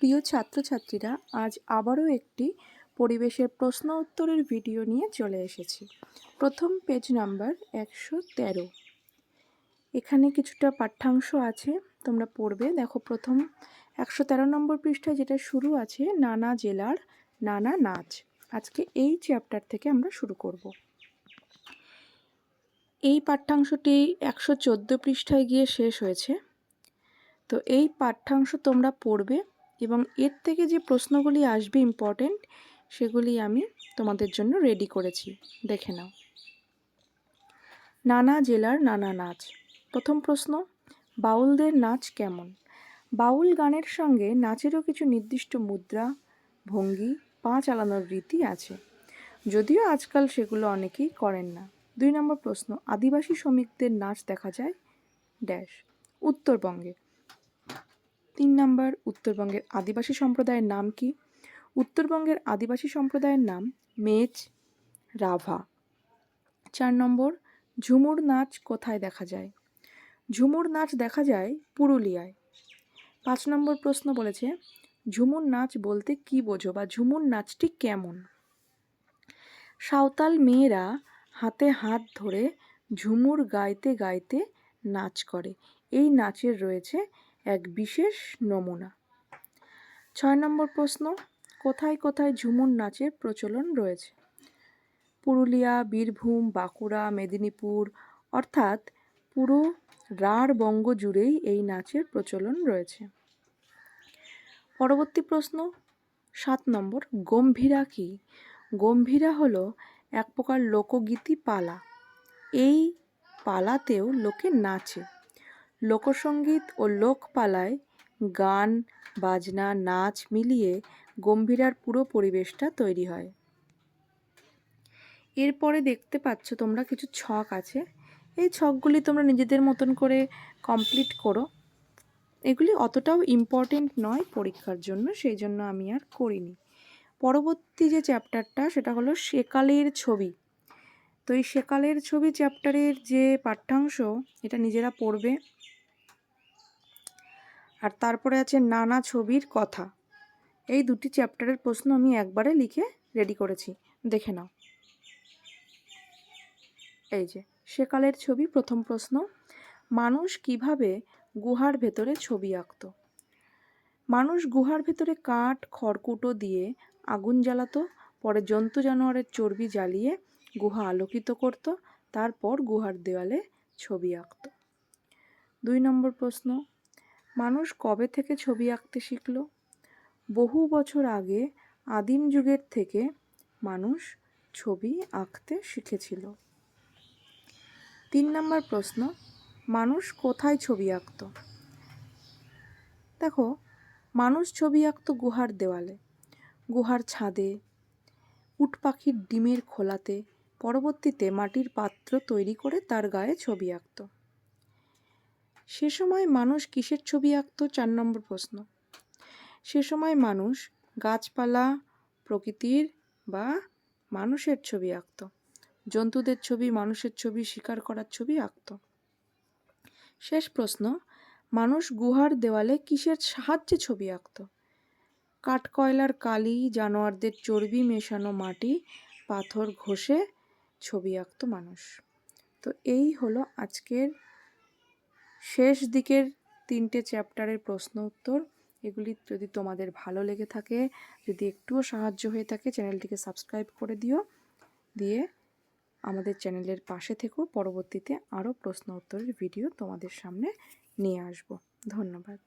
প্রিয় ছাত্রছাত্রীরা, আজ আবারও একটি পরিবেশের প্রশ্ন উত্তরের ভিডিও নিয়ে চলে এসেছি। প্রথম পেজ নাম্বার একশো তেরো। এখানে কিছুটা পাঠ্যাংশ আছে, তোমরা পড়বে। দেখো, প্রথম একশো তেরো নম্বর পৃষ্ঠায় যেটা শুরু আছে, নানা জেলার নানা নাচ। আজকে এই চ্যাপ্টার থেকে আমরা শুরু করব। এই পাঠ্যাংশটি একশো চোদ্দ পৃষ্ঠায় গিয়ে শেষ হয়েছে। তো এই পাঠ্যাংশ তোমরা পড়বে এবং এর থেকে যে প্রশ্নগুলি আসবে ইম্পর্টেন্ট সেগুলি আমি তোমাদের জন্য রেডি করেছি। দেখে নাও। নানা জেলার নানা নাচ। প্রথম প্রশ্ন, বাউলদের নাচ কেমন? বাউল গানের সঙ্গে নাচেরও কিছু নির্দিষ্ট মুদ্রা, ভঙ্গি, পা চালানোর রীতি আছে। যদিও আজকাল সেগুলো অনেকেই করেন না। দুই নম্বর প্রশ্ন, আদিবাসী শ্রমিকদের নাচ দেখা যায়? ড্যাশ উত্তরবঙ্গে। তিন নম্বর, উত্তরবঙ্গের আদিবাসী সম্প্রদায়ের নাম কি? উত্তরবঙ্গের আদিবাসী সম্প্রদায়ের নাম মেচ রাভা। চার নম্বর, ঝুমুর নাচ কোথায় দেখা যায়? ঝুমুর নাচ দেখা যায় পুরুলিয়ায়। পাঁচ নম্বর প্রশ্ন বলেছে, ঝুমুর নাচ বলতে কি বোঝো বা ঝুমুর নাচটি কেমন? সাঁওতাল মেয়েরা হাতে হাত ধরে ঝুমুর গাইতে গাইতে নাচ করে। এই নাচের রয়েছে এক বিশেষ নমুনা। ছয় নম্বর প্রশ্ন, কোথায় কোথায় ঝুমুর নাচের প্রচলন রয়েছে? পুরুলিয়া, বীরভূম, বাঁকুড়া, মেদিনীপুর, অর্থাৎ পুরো রাঢ় বঙ্গ জুড়েই এই নাচের প্রচলন রয়েছে। পরবর্তী প্রশ্ন, সাত নম্বর, গম্ভীরা কি? গম্ভীরা হলো এক প্রকার লোকগীতি পালা এই পালাতেও লোকে নাচে। লোকসঙ্গীত ও লোকপালায় গান, বাজনা, নাচ মিলিয়ে গম্ভীরার পুরো পরিবেশটা তৈরি হয়। এরপরে দেখতে পাচ্ছ তোমরা কিছু ছক আছে। এই ছকগুলি তোমরা নিজেদের মতন করে কমপ্লিট করো। এগুলি অতটাও ইম্পর্টেন্ট নয় পরীক্ষার জন্য, সেই জন্য আমি আর করিনি। পরবর্তী যে চ্যাপ্টারটা সেটা হলো সেকালের ছবি। তো এই সেকালের ছবি চ্যাপ্টারের যে পাঠ্যাংশ, এটা নিজেরা পড়বে। আর তারপরে আছে নানা ছবির কথা। এই দুটি চ্যাপ্টারের প্রশ্ন আমি একবারে লিখে রেডি করেছি। দেখে নাও। এই যে, সেকালের ছবি, প্রথম প্রশ্ন। মানুষ কীভাবে গুহার ভেতরে ছবি আঁকত? মানুষ গুহার ভেতরে কাঠ, খড়কুটো দিয়ে আগুন জ্বালাতো, পরে জন্তু জানোয়ারের চর্বি জ্বালিয়ে গুহা আলোকিত করত, তারপর গুহার দেওয়ালে ছবি আঁকত। দুই নম্বর প্রশ্ন। মানুষ কবে থেকে ছবি আঁকতে শিখল? বহু বছর আগে আদিম যুগের থেকে মানুষ ছবি আঁকতে শিখেছিল। তিন নম্বর প্রশ্ন, মানুষ কোথায় ছবি আঁকত? দেখো, মানুষ ছবি আঁকত গুহার দেওয়ালে, গুহার ছাদে, উট পাখির ডিমের খোলাতে, পরবর্তীতে মাটির পাত্র তৈরি করে তার গায়ে ছবি আঁকত। সে সময় মানুষ কিসের ছবি আঁকত? চার নম্বর প্রশ্ন। সে সময় মানুষ গাছপালা, প্রকৃতির বা মানুষের ছবি আঁকত। জন্তুদের ছবি, মানুষের ছবি, শিকার করার ছবি আঁকত। শেষ প্রশ্ন, মানুষ গুহার দেওয়ালে কিসের সাহায্যে ছবি আঁকত? কাঠকয়লার কালি, জানোয়ারদের চর্বি, মেশানো মাটি, পাথর ঘষে ছবি আঁকত মানুষ। তো এই হলো আজকের শেষ দিকের তিনটে চ্যাপ্টারের প্রশ্ন উত্তর। এগুলি যদি তোমাদের ভালো লেগে থাকে, যদি একটুও সাহায্য হয়ে থাকে, চ্যানেলটিকে সাবস্ক্রাইব করে দিও। দিয়ে আমাদের চ্যানেলের পাশে থেকেও পরবর্তীতে আরও প্রশ্ন উত্তরের ভিডিও তোমাদের সামনে নিয়ে আসব। ধন্যবাদ।